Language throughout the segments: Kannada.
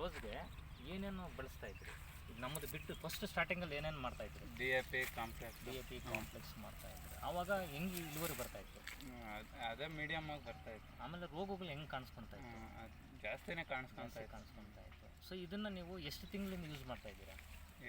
ರೋಸ್ಗೆ ಏನೇನು ಬಳಸ್ತಾ ಇದ್ರಿ? ಈಗ ನಮ್ಮದು ಬಿಟ್ಟು ಫಸ್ಟ್ ಸ್ಟಾರ್ಟಿಂಗಲ್ಲಿ ಏನೇನು ಮಾಡ್ತಾ ಇದ್ರಿ? D A P complex D A P complex ಮಾಡ್ತಾ ಇದ್ರಿ. ಆವಾಗ ಹೆಂಗೆ ಇಳುವರಿ ಬರ್ತಾ ಇತ್ತು? ಅದೇ ಮೀಡಿಯಮ್ ಆಗಿ ಬರ್ತಾ ಇತ್ತು. ಆಮೇಲೆ ರೋಗಗಳು ಹೆಂಗೆ ಕಾಣಿಸ್ಕೊಂತ ಇತ್ತು? ಜಾಸ್ತಿನೇ ಕಾಣಿಸ್ಕೊಂತ ಕಾಣಿಸ್ಕೊಂತ ಇತ್ತು. ಸೊ ಇದನ್ನು ನೀವು ಎಷ್ಟು ತಿಂಗಳಿಂದ ಯೂಸ್ ಮಾಡ್ತಾ ಇದ್ದೀರಾ?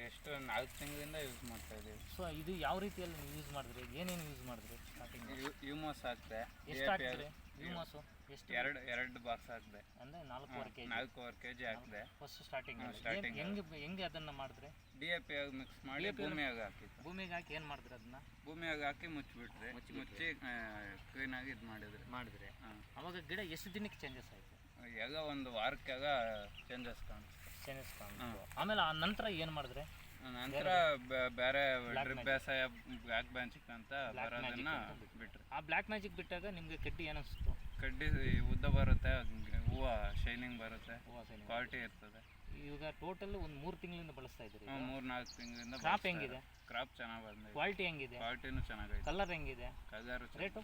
ಎಷ್ಟು ನಾಲ್ಕು ತಿಂಗಳಿಂದ ಯೂಸ್ ಮಾಡ್ತಾ ಇದ್ದೀವಿ ಸೊ ಇದು ಯಾವ ರೀತಿಯಲ್ಲಿ ನೀವು ಯೂಸ್ ಮಾಡಿದ್ರಿ? ಏನೇನು ಯೂಸ್ ಮಾಡಿದ್ರಿ ಸ್ಟಾರ್ಟಿಂಗ್ ಯು- ಯುಮೋಸ್ ಹಾಕಿದೆ ಎಷ್ಟು ಹಾಕಿದ್ರಿ ಯೂಮಸು. ಎಷ್ಟು? ಎರಡು ಎರಡು ಬಾಕ್ಸ್ ಹಾಕಿದೆ ಅಂದರೆ ನಾಲ್ಕೂವರೆ ಕೆ ಜಿ ನಾಲ್ಕೂವರೆ ಕೆ ಜಿ ಹಾಕ್ದೆ ಫಸ್ಟ್ ಸ್ಟಾರ್ಟಿಂಗ್ ಸ್ಟಾರ್ಟಿಂಗ್ ಹೆಂಗೆ ಹೆಂಗೆ ಅದನ್ನು ಮಾಡಿದ್ರಿ? ಡಿ ಎ ಪಿ ಆಗಿ ಮಿಕ್ಸ್ ಮಾಡಿ ಭೂಮಿಯಾಗ ಹಾಕಿ ಭೂಮಿಗೆ ಹಾಕಿ ಏನು ಮಾಡಿದ್ರೆ ಅದನ್ನ? ಭೂಮಿಯಾಗ ಹಾಕಿ ಮುಚ್ಚಿಬಿಟ್ರೆ. ಮುಚ್ಚಿ ಕ್ಲೀನಾಗಿ ಇದು ಮಾಡಿದ್ರೆ. ಮಾಡಿದ್ರೆ. ಹಾಂ ಅವಾಗ ಗಿಡ ಎಷ್ಟು ದಿನಕ್ಕೆ ಚೇಂಜಸ್ ಆಯಿತು? ಈಗ ಒಂದು ವಾರಕ್ಕಾಗ ಚೇಂಜಸ್ ಕಾಣಿಸ್ತು ಚೇಂಜಸ್ ಆಮೇಲೆ ಆ ನಂತರ ಏನು ಮಾಡಿದ್ರೆ? ನಂತರ ಬೇರೆ ಡ್ರಿಪ್ ಬೇಸಾಯ ಬ್ಲಾಕ್ ಬ್ಯಾಂಚಿಕ್ ಅಂತ ಬರೋದನ್ನ ಬಿಟ್ರು. ಆ ಬ್ಲ್ಯಾಕ್ ಮ್ಯಾಜಿಕ್ ಬಿಟ್ಟಾಗ ನಿಮಗೆ ಕಡ್ಡಿ ಏನಿಸ್ತು? ಕಡ್ಡಿ ಉದ್ದ ಬರುತ್ತೆ ಹೂವು ಶೈನಿಂಗ್ ಬರುತ್ತೆ ಕ್ವಾಲಿಟಿ ಇರ್ತದೆ. ಈಗ ಟೋಟಲ್ ಒಂದು ಮೂರು ತಿಂಗಳಿಂದ ಬಳಸ್ತಾ ಇದ್ದೀರಿ ಮೂರು ನಾಲ್ಕು ತಿಂಗಳಿಂದ ಕ್ರಾಪ್ ಹೆಂಗಿದೆ? ಕ್ರಾಪ್ ಚೆನ್ನಾಗಿ ಬಂದಿದೆ. ಕ್ವಾಲಿಟಿ ಹೆಂಗಿದೆ? ಕ್ವಾಲಿಟಿನೂ ಚೆನ್ನಾಗಿದೆ ಕಲರ್ ಹೆಂಗಿದೆ? ಕಲರ್ ರೇಟು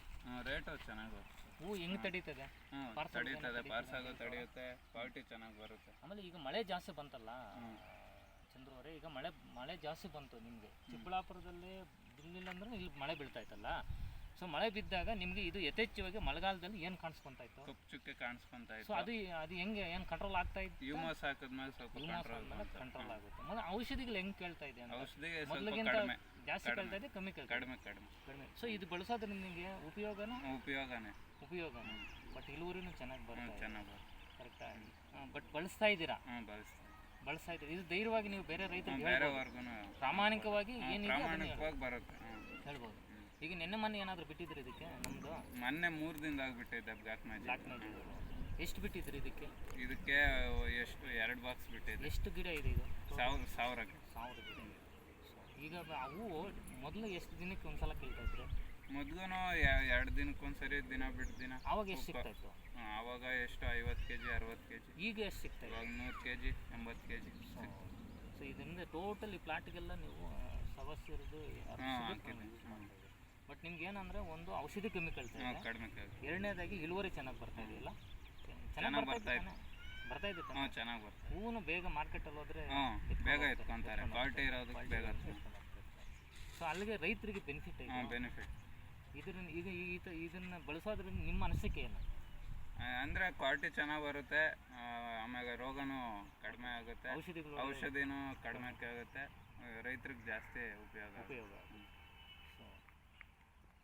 ರೇಟು ಚೆನ್ನಾಗಿ ಹೂ ಹೆಂಗ್ ತಡೀತದೆ? ಹ್ಞೂ ತಡೀತದೆ ಪಾರ್ಸಾಗು ತಡೆಯುತ್ತೆ ಕ್ವಾಲಿಟಿ ಚೆನ್ನಾಗಿ ಬರುತ್ತೆ. ಆಮೇಲೆ ಈಗ ಮಳೆ ಜಾಸ್ತಿ ಬಂತಲ್ಲ? ಚಂದ್ರು ಅವರೇ ಈಗ ಮಳೆ ಮಳೆ ಜಾಸ್ತಿ ಬಂತು ನಿಮಗೆ. ಚಿಕ್ಕಬಳ್ಳಾಪುರದಲ್ಲಿ ಬಿಲ್ಲಿಲ್ಲ ಅಂದ್ರೆ ಇಲ್ಲಿ ಮಳೆ ಬೀಳ್ತಾ ಇತ್ತಲ್ಲ ಸೊ ಮಳೆ ಬಿದ್ದಾಗ ನಿಮಗೆ ಇದು ಯಥೇಚ್ಛವಾಗಿ ಮಳೆಗಾಲದಲ್ಲಿ ಏನು ಕಾಣಿಸ್ಕೊಂತ ಇತ್ತು ಕಪ್ಪು ಚುಕ್ಕೆ ಕಾಣಿಸ್ಕೊಂತ ಸೊ ಇತ್ತು ಅದು ಅದು ಹೆಂಗೆ ಏನು ಕಂಟ್ರೋಲ್ ಆಗ್ತಾ ಇತ್ತು? ಯೂಮಸ್ ಹಾಕಿದ್ಮೇಲೆ ಸ್ವಲ್ಪ ಕಂಟ್ರೋಲ್ ಕಂಟ್ರೋಲ್ ಆಗುತ್ತೆ. ಮತ್ತೆ ಔಷಧಿಗಳು ಹೆಂಗ್ ಕೇಳ್ತಾ ಇದೆ ಅಂತ ಔಷಧಿಗೆ ಸ್ವಲ್ಪ ಮೊದಲಿಗಿಂತ ಕಡಿಮೆ. ಜಾಸ್ತಿ ಕೇಳ್ತಾ ಇದೆ ಕಮ್ಮಿ ಇದೆ ಕಡಿಮೆ ಕಡಿಮೆ. ಕಡಿಮೆ. ಸೊ ಇದು ಬಳಸೋದ್ರಿಂದ ನಿಮಗೆ ಉಪಯೋಗನ? ಉಪಯೋಗನೇ. ಉಪಯೋಗನ? ಬಟ್ ಇಳುವರಿನೂ ಚೆನ್ನಾಗಿ ಬರುತ್ತೆ ಚೆನ್ನಾಗಿ ಬರುತ್ತೆ ಕರೆಕ್ಟಾಗಿ ಬಟ್ ಬಳಸ್ತಾ ಇದ್ದೀರಾ? ಹ್ಞೂ ಬಳಸ್ತೀವಿ ಬಳಸ್ತಾ ಇದ್ದೀರಾ? ಇದು ಧೈರ್ಯವಾಗಿ ನೀವು ಬೇರೆ ರೈತರಿಗೆ ಬೇರೆವರೆಗೂ ಪ್ರಾಮಾಣಿಕವಾಗಿ ಏನಿದೆ ಅದನ್ನ ಪ್ರಾಮಾಣಿಕವಾಗಿ ಬರುತ್ತೆ. ಹ್ಞೂ ಹೇಳ್ಬೋದು. ಈಗ ನಿನ್ನೆ ಮೊನ್ನೆ ಏನಾದರೂ ಬಿಟ್ಟಿದ್ರಿ ಇದಕ್ಕೆ? ನಮ್ಮದು ಮೊನ್ನೆ ಮೂರು ದಿನದಾಗ ಬಿಟ್ಟಿದ್ದೆ ಬ್ಲ್ಯಾಕ್ ಮ್ಯಾಜಿಕ್ ಮ್ಯಾಜಿಕ್ ಎಷ್ಟು ಬಿಟ್ಟಿದ್ರಿ ಇದಕ್ಕೆ? ಇದಕ್ಕೆ ಎಷ್ಟು ಎರಡು ಬಾಕ್ಸ್ ಬಿಟ್ಟಿದ್ದೆ ಎಷ್ಟು ಗಿಡ ಇದೆ ಇದು? ಸಾವಿರ ಸಾವಿರಕ್ಕೆ ಸಾವಿರ ಗಿಡ ಈಗ ಅವು ಮೊದಲು ಎಷ್ಟು ದಿನಕ್ಕೆ ಒಂದ್ಸಲ ಕೇಳ್ತಾ ಇದ್ರಿ ಮೊದಲು ಎರಡು ದಿನಕ್ಕೊಂದ್ಸರಿ ದಿನ ಬಿಟ್ಟು ದಿನ ಅವಾಗ ಎಷ್ಟು ಸಿಗ್ತಾ ಇತ್ತು ಹ್ಮ್, ಎಷ್ಟು ಐವತ್ತು ಕೆ ಜಿ ಅರವತ್ತು ಕೆ ಜಿ ಈಗ ಎಷ್ಟು ಸಿಗ್ತಾ ಇವಾಗ ನೂರು ಕೆ ಜಿ ಎಂಬತ್ತು ಕೆ ಜಿ ಸೊ ಇದರಿಂದ ಟೋಟಲಿ ಪ್ಲಾಟ್ಗೆಲ್ಲ ನೀವು ಸವಸ್ಯರದು ಬಟ್ ನಿಮ್ಗೆ. ಏನಂದ್ರೆ ಒಂದು ಔಷಧಿ ಇದೆ. ಕಡಿಮೆ ಎರಡನೇದಾಗಿ ಇಳುವರಿ ಚೆನ್ನಾಗಿ ಬರ್ತಾ ಇದೆಯಲ್ಲ ಚೆನ್ನಾಗಿ ಬರ್ತಾ ಇದೆ. ಬರ್ತಾ ಇದೆ ಹ್ಞೂ ಚೆನ್ನಾಗಿ ಬರ್ತದೆ ಹೂವು ಬೇಗ ಮಾರ್ಕೆಟಲ್ಲಿ ಹೋದ್ರೆ ಹ್ಞೂ ಬೇಗ ಎತ್ಕೊಂತಾರೆ. ಕ್ವಾಲಿಟಿ ಇರೋದಕ್ಕೆ ಬೇಗ ಸೊ ಅಲ್ಲಿಗೆ ರೈತರಿಗೆ ಬೆನಿಫಿಟ್ ಹ್ಞೂ ಬೆನಿಫಿಟ್ ಇದರಿಂದ ಇದು ಇದು ಇದನ್ನ ಬಳಸೋದ್ರಿಂದ ನಿಮ್ಮ ಅನಿಸಿಕೆ ಏನು? ಅಂದರೆ ಕ್ವಾಲಿಟಿ ಚೆನ್ನಾಗಿ ಬರುತ್ತೆ. ಆಮೇಲೆ ರೋಗನೂ ಕಡಿಮೆ ಆಗುತ್ತೆ. ಔಷಧಿಗಳು ಔಷಧಿನೂ ಕಡಿಮೆ ಆಗುತ್ತೆ. ರೈತರಿಗೆ ಜಾಸ್ತಿ ಉಪಯೋಗ ಆಗುತ್ತೆ. ಉಪಯೋಗ